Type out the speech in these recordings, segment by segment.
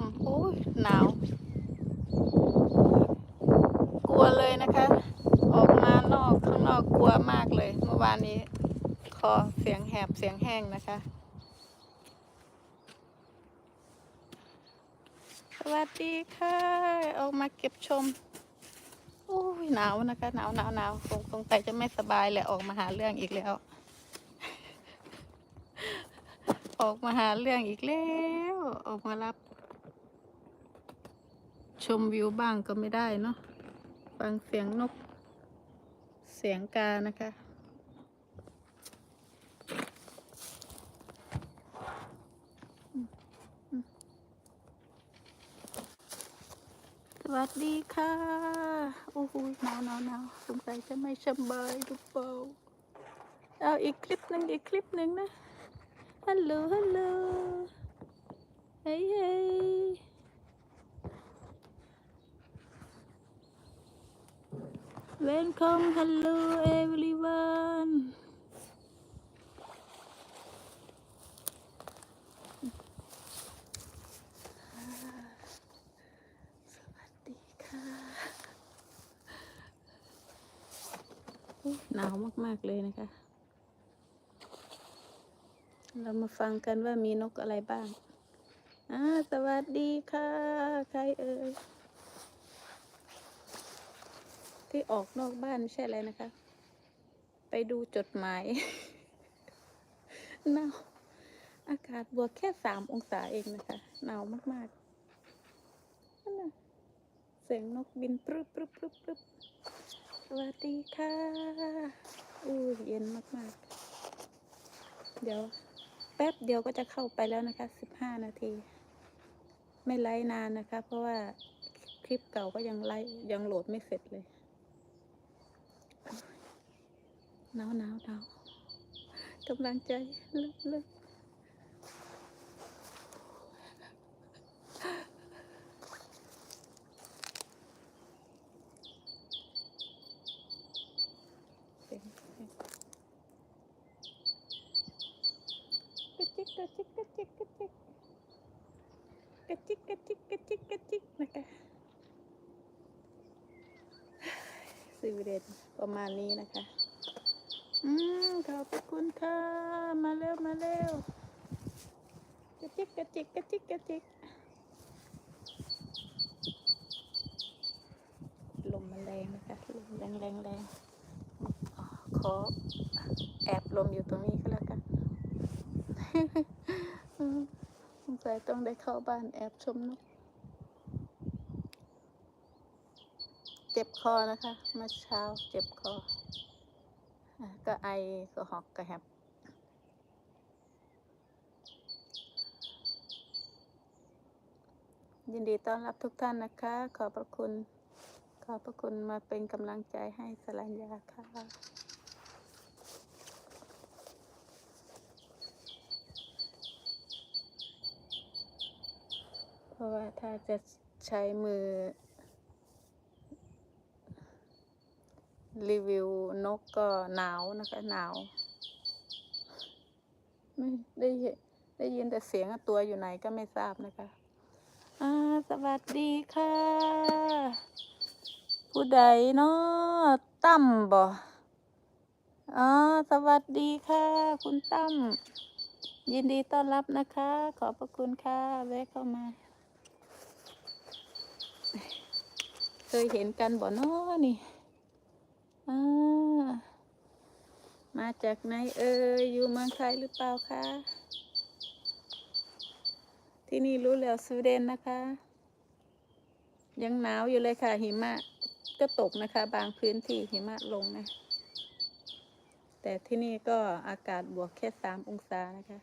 มโอ้ยหนาว กลัวเลยนะคะ ออกมานอกข้างนอกกลัวมากเลย เมื่อวานนี้ คอเสียงแหบเสียงแห้งนะคะ สวัสดีค่ะ ออกมาเก็บชมโอ้ยหนาวนะคะ หนาวหนาวหนาวคงคงใจจะไม่สบายแหละออกมาหาเรื่องอีกแล้วออกมาหาเรื่องอีกแล้ว ออกมารับ มวิวบ้างก็ไม่ได้เนาะฟังเสียงนก เสียงกานะคะ สวัสดีค่ะ โอ้โหหนาวหนาวหนาวสงสัยจะไม่สบายหรือเปล่าเอาอีกคลิปหนึ่งอีกคลิปหนึ่งนะ ฮัลโหลฮัลโหลเฮ้ยเฮ้ย Welcome, hello everyone. สวัสดีค่ะหนาวมาก ๆ เลยนะคะ เรามาฟังกันว่ามีนกอะไรบ้างอ่าสวัสดีค่ะ ใครเอ่ย ที่ออกนอกบ้านไม่ใช่อะไรนะคะ ไปดูจดหมายหนาวอากาศบวกแค่สามองศาเองนะคะหนาวมากๆนั่นน่ะเสียงนกบินปรึบปรึบปรึบปรึบสวัสดีค่ะอู้เย็นมากๆ เดี๋ยว แป๊บเดียวก็จะเข้าไปแล้วนะคะสิบห้านาที ไม่ไลฟ์นานนะคะ เพราะว่าคลิปเก่าก็ยังไลฟ์ยังโหลดไม่เสร็จเลย หนาวหนาวหนาวกำลังใจเลิกเลิกกระจิกกระจิกกระจิกกระจิกกระจิกกระจิกกระจิกกระจิกนะคะสวีเดนประมาณนี้นะคะ อืมขอบพระคุณค่ะ มาเร็วมาเร็วกระจิกกระจิกกระจิกกระจิกลมมันแรงนะคะลมแรงแรงแรงขอแอบลมอยู่ตรงนี้ก็แล้วกันสงสัยต้องได้เข้าบ้านแอบชมนกเจ็บคอนะคะเมื่อเช้าเจ็บคอ ก็ไอก็หอกก็แฮบยินดีต้อนรับทุกท่านนะคะ ขอบพระคุณ ขอบพระคุณมาเป็นกำลังใจให้สรัญญาค่ะ เพราะว่าถ้าจะใช้มือ รีวิวนกก็หนาวนะคะ หนาว ไม่ได้ได้ยินแต่เสียงตัวอยู่ไหนก็ไม่ทราบนะคะอ่าสวัสดีค่ะ ผู้ใดเนาะตั้มบ่อ๋อสวัสดีค่ะ คุณตั้มยินดีต้อนรับนะคะ ขอบพระคุณค่ะแวะเข้ามา เคยเห็นกันบ่เนาะนี่ อ่า มาจากไหนเอ่ยอยู่เมืองไทยหรือเปล่าคะที่นี่รู้แล้วสวีเดนนะคะ ยังหนาวอยู่เลยค่ะ หิมะก็ตกนะคะ บางพื้นที่หิมะลงนะ แต่ที่นี่ก็อากาศบวกแค่สามองศานะคะ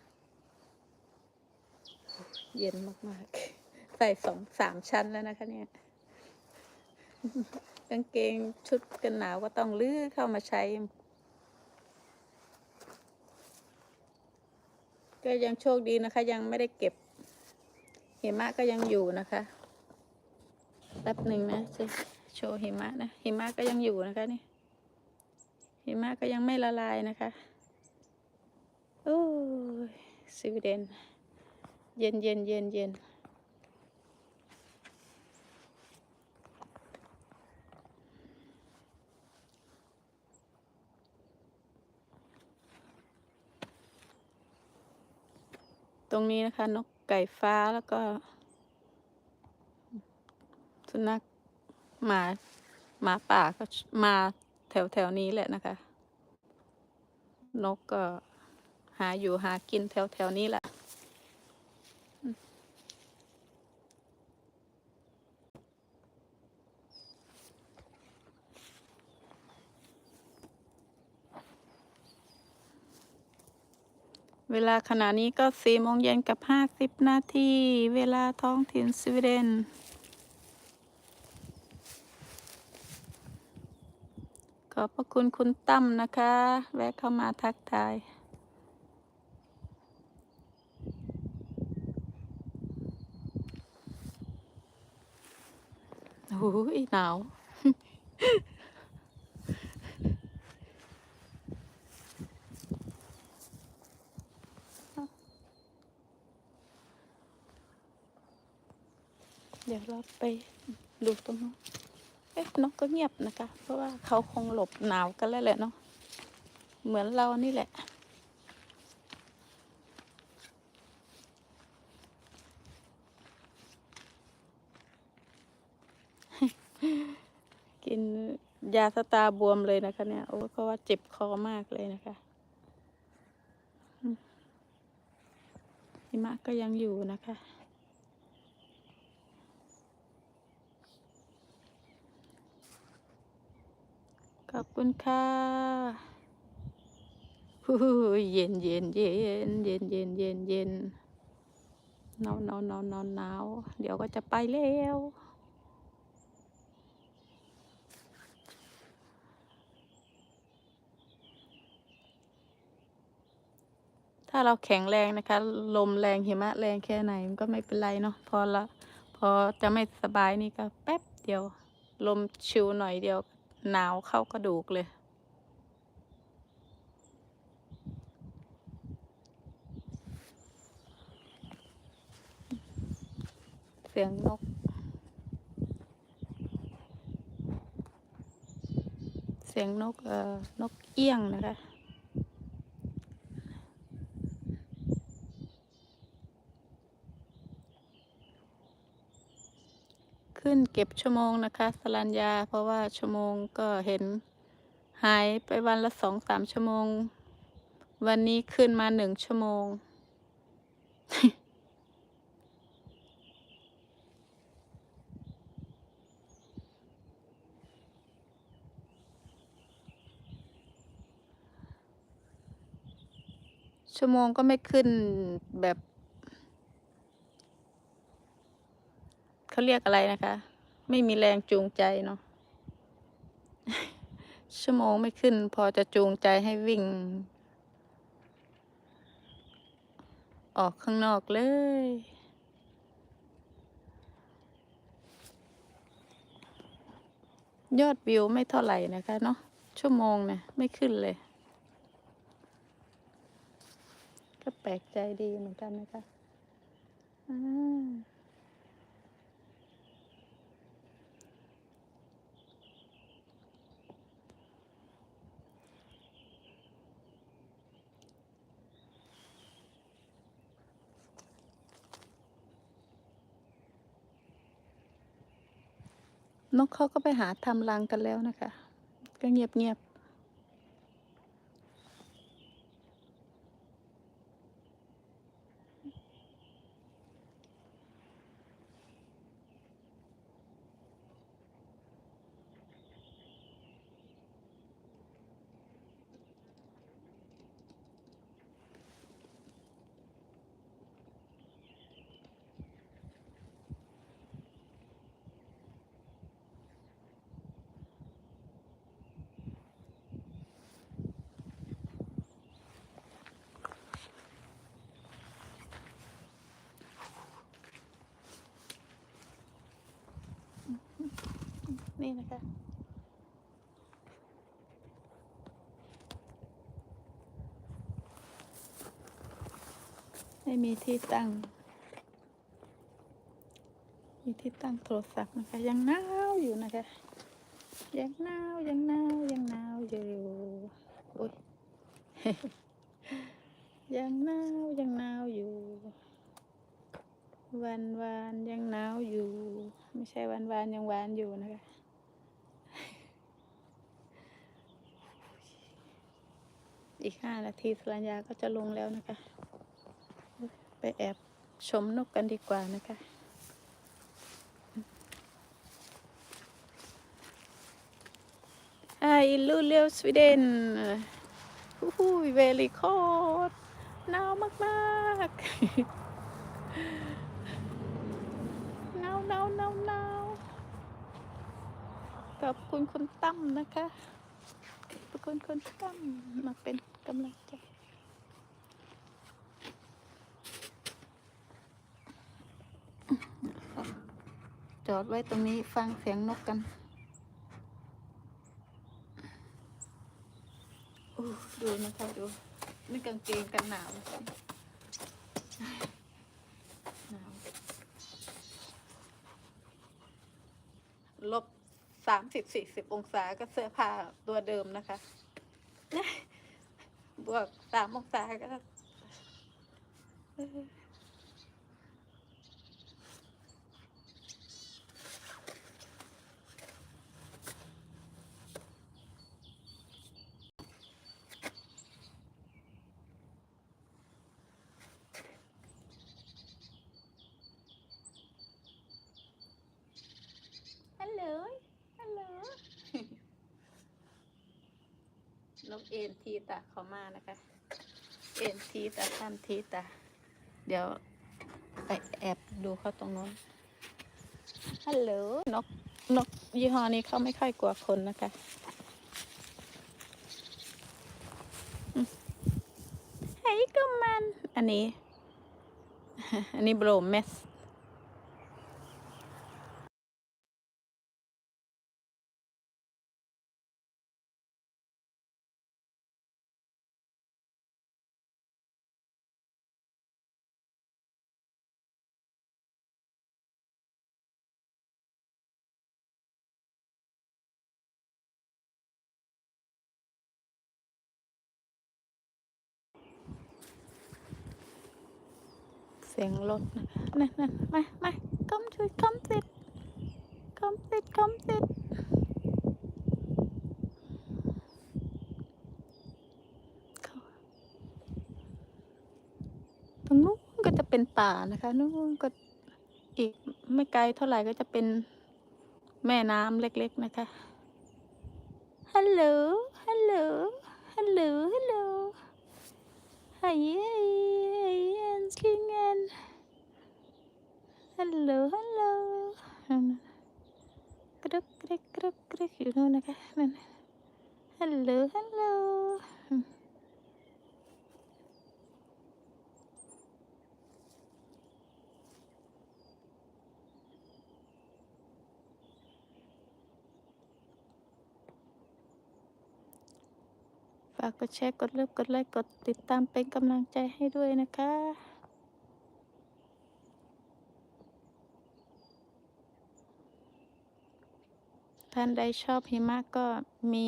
เย็นมากๆ ใส่สองสามชั้นแล้วนะคะเนี่ยกางเกงชุดกันหนาวก็ต้องลื้อเข้ามาใช้ ก็ยังโชคดีนะคะ ยังไม่ได้เก็บ หิมะก็ยังอยู่นะคะแป๊บหนึ่งนะจะโชว์หิมะนะหิมะก็ยังอยู่นะคะนี่หิมะก็ยังไม่ละลายนะคะโอ้ยสวีเดนเย็นเย็นเย็นเย็น ตรงนี้นะคะ นกไก่ฟ้าแล้วก็ สุนัขหมาหมาป่าก็มาแถวแถวนี้แหละนะคะ นกก็หาอยู่หากินแถวแถวนี้แหละ เวลาขณะนี้ก็สี่โมงเย็นกับห้าสิบนาที เวลาท้องถิ่นสวีเดน ขอบพระคุณคุณตั้มนะคะ แวะเข้ามาทักทาย โอ้โหหนาว เดี๋ยวเราไปดูตรงนู้นเอ๊ะนกก็เงียบนะคะ เพราะว่าเขาคงหลบหนาวกันแล้วแหละเนาะเหมือนเรานี่แหละกินยาสตาบวมเลยนะคะ เนี่ยโอ้เพราะว่าเจ็บคอมากเลยนะคะอิมะก็ยังอยู่นะคะ อบคุณค่ะฮู้เย็นเย็นเย็นเย็นเย็นเย็นเย็นหนาวหนาวหนาวหนาวหนาวเดี๋ยวก็จะไปแล้วถ้าเราแข็งแรงนะคะ ลมแรงหิมะแรงแค่ไหนมันก็ไม่เป็นไรเนาะพอละพอจะไม่สบายนี่ก็แป๊บเดียว ลมชิวหน่อยเดียว หนาวเข้ากระดูกเลย เสียงนก เสียงนกเอ่อนกเอี้ยงนะคะ ขึ้นเก็บชั่วโมงนะคะ สลัญญา เพราะว่าชั่วโมงก็เห็นหายไปวันละสองสามชั่วโมง วันนี้ขึ้นมาหนึ่งชั่วโมง ชั่วโมงก็ไม่ขึ้นแบบ เขาเรียกอะไรนะคะ ไม่มีแรงจูงใจเนาะชั่วโมงไม่ขึ้น พอจะจูงใจให้วิ่ง ออกข้างนอกเลย ยอดวิวไม่เท่าไหร่นะคะเนาะชั่วโมงเนี่ยไม่ขึ้นเลย ก็แปลกใจดีเหมือนกันนะคะอ่า นกเขาก็ไปหาทำรังกันแล้วนะคะ ก็เงียบเงียบ นี่นะคะไม่มีที่ตั้ง มีที่ตั้งโทรศัพท์นะคะ ยังหนาวอยู่นะคะ ยังหนาวยังหนาวยังหนาวอยู่โอ้ยยังหนาวยังหนาวอยู่ วันวานยังหนาวอยู่ ไม่ใช่วันวานยังหวานอยู่นะคะ อีกห้านาทีสรัญญาก็จะลงแล้วนะคะ ไปแอบชมนกกันดีกว่านะคะ ไอลูเลียวสวีเดนฮู้ฮู้เวลีโคตรหนาวมากๆหนาวหนาวหนาวหนาวขอบคุณคุณตั้มนะคะขอบคุณคุณตั้มมาเป็น กำลังใจจอดไว้ตรงนี้ฟังเสียงนกกันอู้ดูนะคะดูนี่กางเกงกันหนาวหนาวลบสามสิบสี่สิบองศาก็เสื้อผ้าตัวเดิมนะคะ บวกสามองศาก็เออฮัลโหล ฮัลโหล นกเอ็นทีตาเขามานะคะ เอ็นทีตาท่านทีตาเดี๋ยวไปแอบดูเขาตรงโน้นฮัลโหลนกนกยี่ห้อนี้เขาไม่ค่อยกลัวคนนะคะเฮ้ยก็มัน อันนี้ อันนี้โบรเมส สียงรถนะคะนั่นนั่นมามาคอมช่วยคอมสิคอมสิคอมสิตรงนู้นก็จะเป็นป่านะคะนู้นก็อีกไม่ไกลเท่าไหร่ก็จะเป็นแม่น้ำเล็ก ๆ นะคะ ฮัลโหล ฮัลโหล ฮัลโหล ฮัลโหล Hej, hej, älsklingen. Hallå, hallå. Grupp, grupp, grupp, grupp. อยู่นู่นนะคะนั่นฮัลโหลฮัลโหลฝากกดแชร์ กดเลิฟกดไลค์ กดติดตามเป็นกำลังใจให้ด้วยนะคะ ท่านใดชอบหิมะก็มี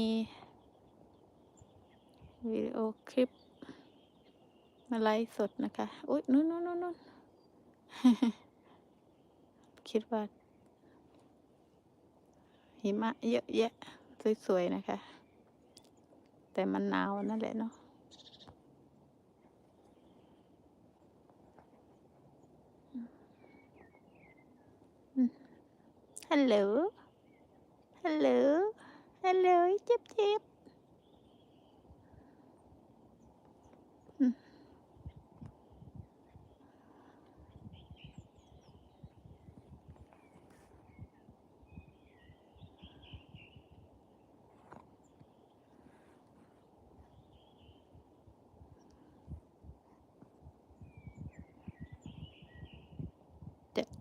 วิดีโอคลิป มาไลฟ์สดนะคะอุ๊ยนู่นนู่นนู่นนู่นคิดว่า หิมะเยอะแยะ สวยๆ นะคะ แต่มันหนาวนั่นแหละเนาะฮัลโหล ฮัลโหล ฮัลโหลเจ็บเจ็บ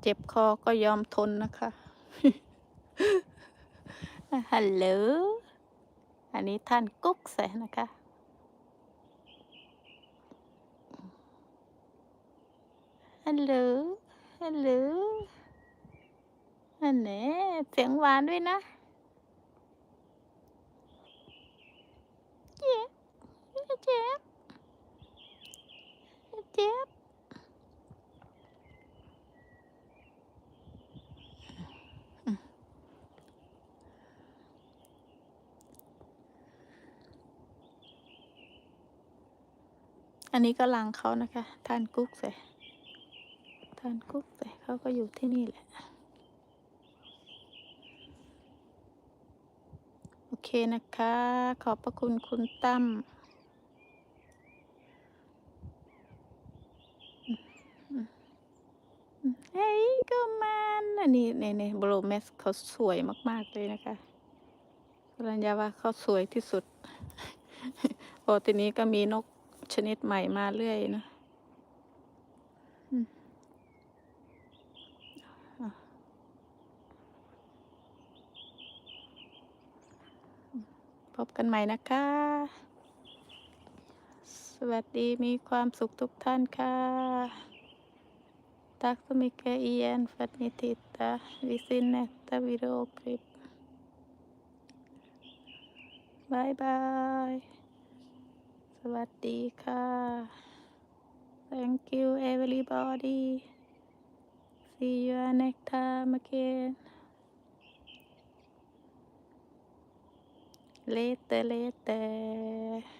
เจ็บคอก็ยอมทนนะคะ ฮัลโหล อันนี้ท่านกุ๊กแสนะคะ ฮัลโหล ฮัลโหล อันนี้เสียงหวานด้วยนะ เจ็บเจ็บ เจ็บ อันนี้ก็ลังเขานะคะทานกุ๊กใส่ทานกุ๊กใส่เขาก็อยู่ที่นี่แหละ โอเคนะคะ ขอบพระคุณคุณตั้มเฮ้ยก็มันอันนี้เนี่ยเนี่ยโบรแมสเขาสวยมากๆเลยนะคะรัญญาว่าเขาสวยที่สุดโอ้ทีนี้ก็มีนก ชนิดใหม่มาเรื่อยนะพบกันใหม่นะคะ สวัสดีมีความสุขทุกท่านค่ะตักสมิกเอียนฟัดนิติตาวิสินเนตาวิโรคลิปบายบาย สวัสดีค่ะ Thank you everybody. See you next time again. Later, later.